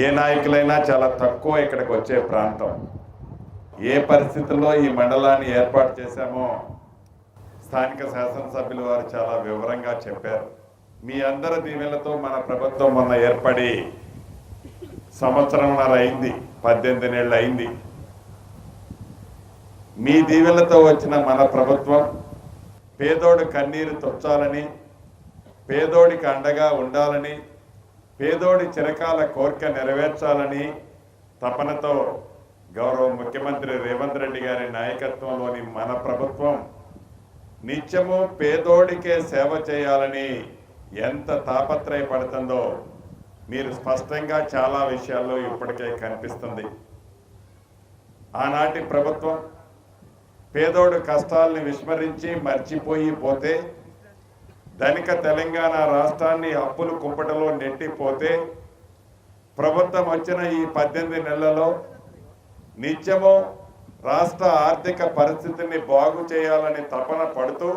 ఏ నాయకులైనా చాలా తక్కువ ఇక్కడికి వచ్చే ప్రాంతం. ఏ పరిస్థితుల్లో ఈ మండలాన్ని ఏర్పాటు చేశామో స్థానిక శాసనసభ్యులు వారు చాలా వివరంగా చెప్పారు. మీ అందరి దీవెలతో మన ప్రభుత్వం మొన్న ఏర్పడి సంవత్సరంన్నర అయింది పద్దెనిమిది నెలలు అయింది. మీ దీవెలతో వచ్చిన మన ప్రభుత్వం పేదోడు కన్నీరు తొచ్చాలని పేదోడికి అండగా ఉండాలని పేదోడి చిరకాల కోరిక నెరవేర్చాలని తపనతో గౌరవ ముఖ్యమంత్రి రేవంత్ రెడ్డి గారి నాయకత్వంలోని మన ప్రభుత్వం నిత్యము పేదోడికే సేవ చేయాలని ఎంత తాపత్రయపడుతుందో మీరు స్పష్టంగా చాలా విషయాల్లో ఇప్పటికే కనిపిస్తుంది. ఆనాటి ప్రభుత్వం పేదోడు కష్టాల్ని విస్మరించి మర్చిపోయి పోతే ధనిక తెలంగాణ రాష్ట్రాన్ని అప్పులు కుంపటలో నెట్టిపోతే ప్రభుత్వం వచ్చిన ఈ పద్దెనిమిది నెలలలో నిత్యము రాష్ట్ర ఆర్థిక పరిస్థితిని బాగు చేయాలని తపన పడుతూ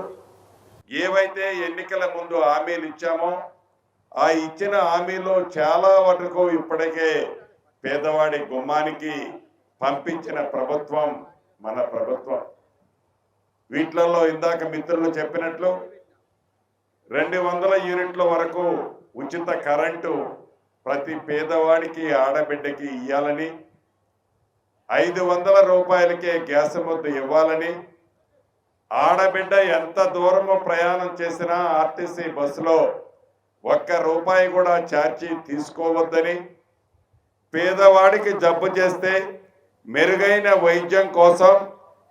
ఏవైతే ఎన్నికల ముందు హామీలు ఇచ్చామో ఆ ఇచ్చిన హామీలో చాలా వరకు ఇప్పటికే పేదవాడి గుమ్మానికి పంపించిన ప్రభుత్వం మన ప్రభుత్వం. వీటిలలో ఇందాక మిత్రులు చెప్పినట్లు రెండు వందల యూనిట్ల వరకు ఉచిత కరెంటు ప్రతి పేదవాడికి ఆడబిడ్డకి ఇవ్వాలని ఐదు వందల రూపాయలకే గ్యాస్ ముద్దు ఇవ్వాలని ఆడబిడ్డ ఎంత దూరము ప్రయాణం చేసినా ఆర్టీసీ బస్సులో ఒక్క రూపాయి కూడా ఛార్జీ తీసుకోవద్దని పేదవాడికి జబ్బు చేస్తే మెరుగైన వైద్యం కోసం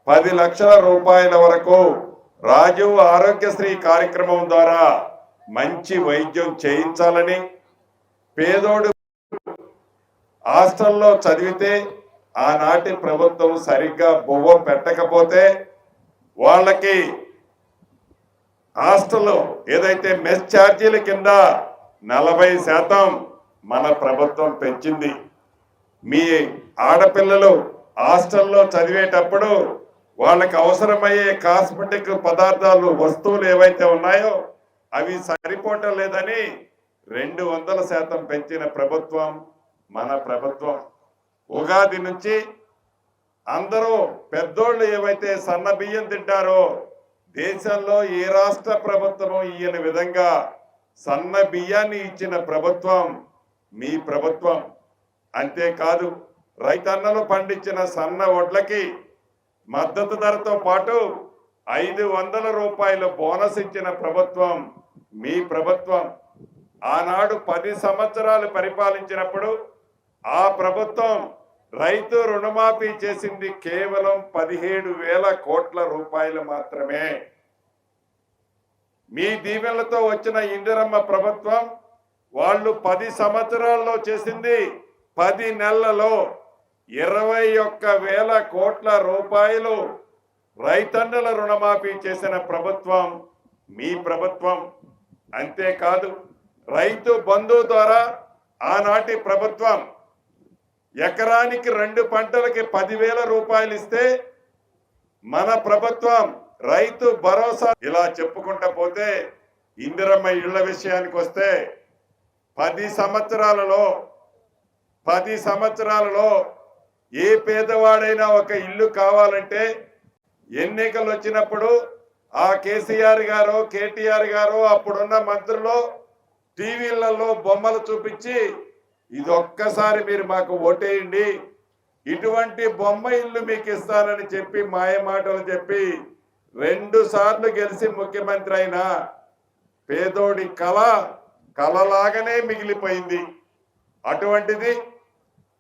పది లక్షల రూపాయల వరకు రాజీవ్ ఆరోగ్యశ్రీ కార్యక్రమం ద్వారా మంచి వైద్యం చేయించాలని పేదోడు హాస్టల్లో చదివితే ఆనాటి ప్రభుత్వం సరిగ్గా బువ్వ పెట్టకపోతే వాళ్ళకి హాస్టల్ ఏదైతే మెస్ ఛార్జీల కింద నలభై శాతం మన ప్రభుత్వం పెంచింది. మీ ఆడపిల్లలు హాస్టల్లో చదివేటప్పుడు వాళ్ళకి అవసరమయ్యే కాస్మెటిక్ పదార్థాలు వస్తువులు ఏవైతే ఉన్నాయో అవి సరిపోవటం లేదని రెండు వందల శాతం పెంచిన ప్రభుత్వం మన ప్రభుత్వం. ఉగాది నుంచి అందరూ పెద్దోళ్ళు ఏవైతే సన్న బియ్యం తింటారో దేశంలో ఏ రాష్ట్ర ప్రభుత్వం ఈయన విధంగా సన్న బియ్యాన్ని ఇచ్చిన ప్రభుత్వం మీ ప్రభుత్వం. అంతేకాదు రైతన్నలు పండించిన సన్న వడ్లకి మద్దతు ధరతో పాటు ఐదు వందల రూపాయల బోనస్ ఇచ్చిన ప్రభుత్వం మీ ప్రభుత్వం ఆనాడు పది సంవత్సరాలు పరిపాలించినప్పుడు ఆ ప్రభుత్వం రైతు రుణమాఫీ చేసింది కేవలం పదిహేడు వేల కోట్ల రూపాయలు మాత్రమే. మీ దీవెనలతో వచ్చిన ఇందిరమ్మ ప్రభుత్వం వాళ్ళు పది సంవత్సరాల్లో చేసింది పది నెలలలో. ఇరవై ఒక్క వేల కోట్ల రూపాయలు రైతన్నుల రుణమాఫీ చేసిన ప్రభుత్వం మీ ప్రభుత్వం. అంతేకాదు రైతు బంధు ద్వారా ఆనాటి ప్రభుత్వం ఎకరానికి రెండు పంటలకి పదివేల రూపాయలు ఇస్తే మన ప్రభుత్వం రైతు భరోసా ఇలా చెప్పుకుంటా పోతే ఇందిరమ్మ ఇళ్ళ విషయానికి వస్తే పది సంవత్సరాలలో పది సంవత్సరాలలో ఏ పేదవాడైనా ఒక ఇల్లు కావాలంటే ఎన్నికలు వచ్చినప్పుడు ఆ కేసీఆర్ గారు కేటీఆర్ గారు అప్పుడున్న మంత్రులు టీవీలలో బొమ్మలు చూపించి ఇది ఒక్కసారి మీరు మాకు ఓటేయండి. ఇటువంటి బొమ్మ ఇల్లు మీకు ఇస్తానని చెప్పి మాయ మాటలు చెప్పి రెండు సార్లు గెలిచి ముఖ్యమంత్రి అయినా పేదోడి కళ కళలాగానే మిగిలిపోయింది. అటువంటిది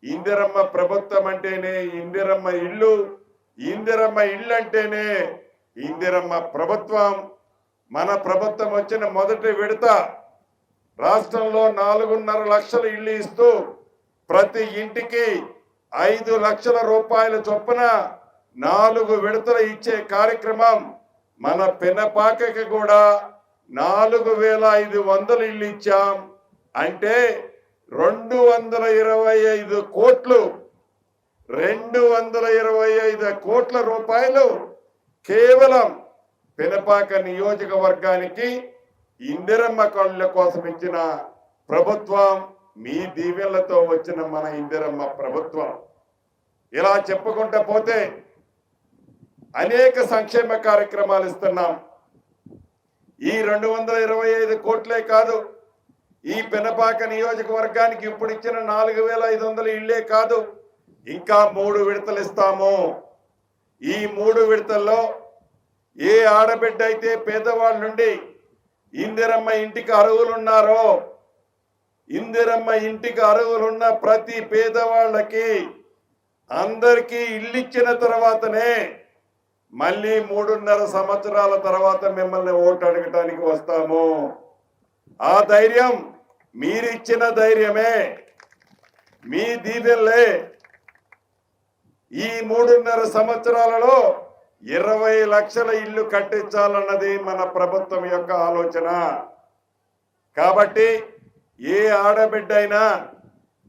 ఇందిరమ్మ ప్రభుత్వం అంటేనే ఇందిరమ్మ ఇల్లు ఇందిరమ్మ ఇల్లు అంటేనే ఇందిరమ్మ ప్రభుత్వం. మన ప్రభుత్వం వచ్చిన మొదటి విడత రాష్ట్రంలో నాలుగున్నర లక్షల ఇల్లు ఇస్తూ ప్రతి ఇంటికి ఐదు లక్షల రూపాయల చొప్పున నాలుగు విడతలు ఇచ్చే కార్యక్రమం మన పెనపాకకి కూడా నాలుగు వేల ఐదు వందలు ఇల్లు ఇచ్చాం. అంటే రెండు వందల ఇరవై ఐదు కోట్లు రెండు వందల ఇరవై ఐదు కోట్ల రూపాయలు కేవలం పినపాక నియోజకవర్గానికి ఇందిరమ్మ కళ్ళ కోసం ఇచ్చిన ప్రభుత్వం మీ దీవెనలతో వచ్చిన మన ఇందిరమ్మ ప్రభుత్వం. ఇలా చెప్పుకుంటూ పోతే అనేక సంక్షేమ కార్యక్రమాలు ఇస్తున్నాం. ఈ రెండు వందల ఇరవై ఐదు కోట్లే కాదు ఈ పెనపాక నియోజకవర్గానికి ఇప్పుడు ఇచ్చిన నాలుగు వేల ఐదు వందల ఇళ్ళే కాదు ఇంకా మూడు విడతలు ఇస్తాము. ఈ మూడు విడతల్లో ఏ ఆడబిడ్డ అయితే పేదవాళ్ళ నుండి ఇందిరమ్మ ఇంటికి అరువులున్నారో ఇందిరమ్మ ఇంటికి అరువులున్న ప్రతి పేదవాళ్ళకి అందరికీ ఇల్లు ఇచ్చిన తర్వాతనే మళ్ళీ మూడున్నర సంవత్సరాల తర్వాత మిమ్మల్ని ఓటు అడగటానికి వస్తాము. ఆ ధైర్యం మీరిచ్చిన ధైర్యమే. మీ దీవెల్లే ఈ మూడున్నర సంవత్సరాలలో ఇరవై లక్షల ఇల్లు కట్టించాలన్నది మన ప్రభుత్వం యొక్క ఆలోచన. కాబట్టి ఏ ఆడబిడ్డైనా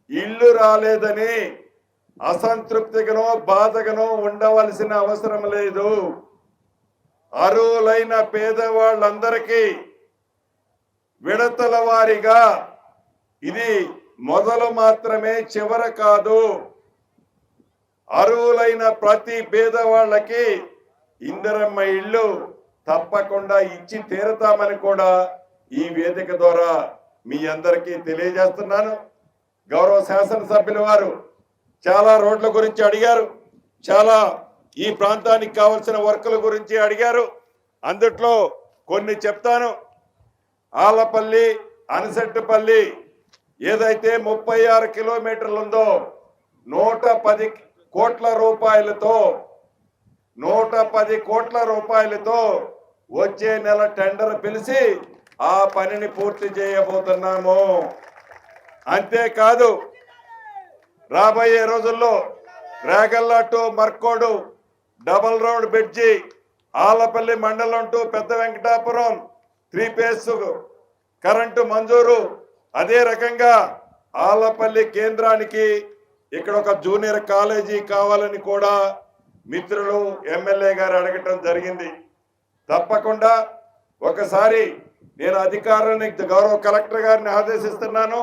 ఇల్లు రాలేదని అసంతృప్తిగానో బాధగానో ఉండవలసిన అవసరం లేదు. అరువులైన పేదవాళ్ళందరికీ విడతల వారిగా ఇది మొదలు మాత్రమే చివర కాదు. అరువులైన ప్రతి పేదవాళ్ళకి ఇందిరమ్మ ఇల్లు తప్పకుండా ఇచ్చి తీరతామని కూడా ఈ వేదిక ద్వారా మీ అందరికీ తెలియజేస్తున్నాను. గౌరవ శాసనసభ్యుల వారు చాలా రోడ్ల గురించి అడిగారు. చాలా ఈ ప్రాంతానికి కావలసిన వర్కుల గురించి అడిగారు. అందుట్లో కొన్ని చెప్తాను. ఆలపల్లి అనసెట్టుపల్లి ఏదైతే ముప్పై ఆరు కిలోమీటర్లు ఉందో నూట పది కోట్ల రూపాయలతో నూట పది కోట్ల రూపాయలతో వచ్చే నెల టెండర్ పిలిచి ఆ పనిని పూర్తి చేయబోతున్నాము. అంతేకాదు రాబోయే రోజుల్లో Regalla to Markodu double road bridge Alapalli మండలం టు పెద్ద వెంకటాపురం త్రీ ఫేస్ కరెంటు మంజూరు అదే రకంగా ఆలపల్లి కేంద్రానికి ఇక్కడ ఒక జూనియర్ కాలేజీ కావాలని కూడా మిత్రులు ఎమ్మెల్యే గారు అడగటం జరిగింది. తప్పకుండా ఒకసారి నేను అధికారాన్ని గౌరవ కలెక్టర్ గారిని ఆదేశిస్తున్నాను.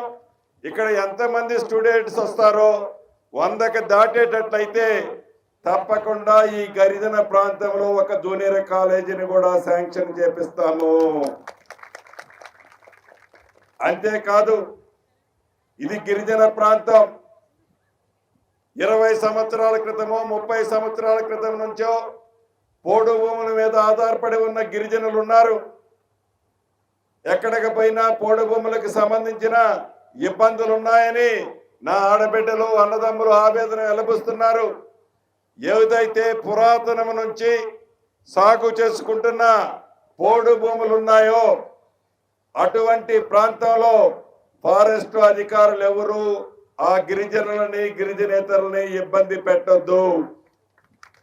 ఇక్కడ ఎంతమంది స్టూడెంట్స్ వస్తారో వందకి దాటేటట్లయితే తప్పకుండా ఈ గరిజన ప్రాంతంలో ఒక జూనియర్ కాలేజీని కూడా శాంక్షన్ చేపిస్తాము. అంతేకాదు ఇది గిరిజన ప్రాంతం. ఇరవై సంవత్సరాల క్రితమో ముప్పై సంవత్సరాల క్రితం నుంచో పోడు భూముల మీద ఆధారపడి ఉన్న గిరిజనులు ఉన్నారు. ఎక్కడికి పోయినా పోడు భూములకు సంబంధించిన ఇబ్బందులు ఉన్నాయని నా ఆడబిడ్డలు అన్నదమ్ములు ఆవేదన వెలబుస్తున్నారు ఏదైతే పురాతనము నుంచి సాగు చేసుకుంటున్న పోడు భూములు ఉన్నాయో అటువంటి ప్రాంతంలో ఫారెస్ట్ అధికారులు ఎవరు? ఆ గిరిజనులని గిరిజనేతరులని ఇబ్బంది పెట్టొద్దు.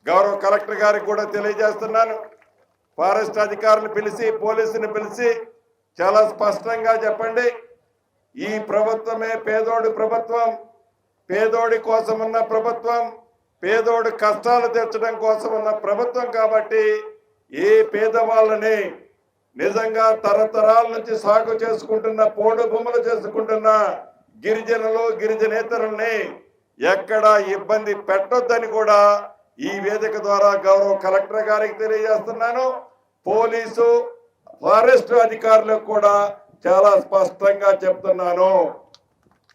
గౌరవ కలెక్టర్ గారికి కూడా తెలియజేస్తున్నాను. ఫారెస్ట్ అధికారులు పిలిచి పోలీసుని పిలిచి చాలా స్పష్టంగా చెప్పండి. ఈ ప్రభుత్వమే పేదోడి ప్రభుత్వం. పేదోడి కోసం ఉన్న ప్రభుత్వం. పేదోడి కష్టాలు తీర్చడం కోసం ఉన్న ప్రభుత్వం కాబట్టి ఏ పేదవాళ్ళని నిజంగా తరతరాల నుంచి సాగు చేసుకుంటున్న పోడు భూములు చేసుకుంటున్న గిరిజనులు గిరిజనేతరుల్ని ఎక్కడ ఇబ్బంది పెట్టొద్దని కూడా ఈ వేదిక ద్వారా గౌరవ కలెక్టర్ గారికి తెలియజేస్తున్నాను. పోలీసు ఫారెస్ట్ అధికారులకు కూడా చాలా స్పష్టంగా చెప్తున్నాను.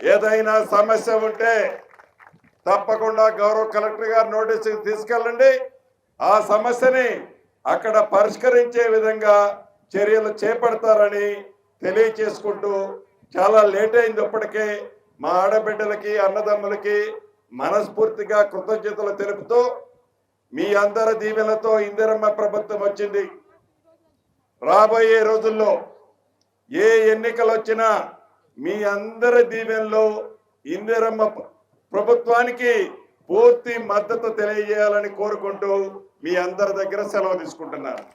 ఏదైనా సమస్య ఉంటే తప్పకుండా గౌరవ కలెక్టర్ గారి నోటీసుకి తీసుకెళ్ళండి. ఆ సమస్యని అక్కడ పరిష్కరించే విధంగా చర్యలు చేపడతారని తెలియచేసుకుంటూ చాలా లేట్ అయింది ఇప్పటికే మా ఆడబిడ్డలకి అన్నదమ్ములకి మనస్ఫూర్తిగా కృతజ్ఞతలు తెలుపుతూ మీ అందరి దీవెనతో ఇందిరమ్మ ప్రభుత్వం వచ్చింది. రాబోయే రోజుల్లో ఏ ఎన్నికలు వచ్చినా మీ అందరి దీవెనలో ఇందిరమ్మ ప్రభుత్వానికి పూర్తి మద్దతు తెలియజేయాలని కోరుకుంటూ మీ అందరి దగ్గర సెలవు తీసుకుంటున్నాను.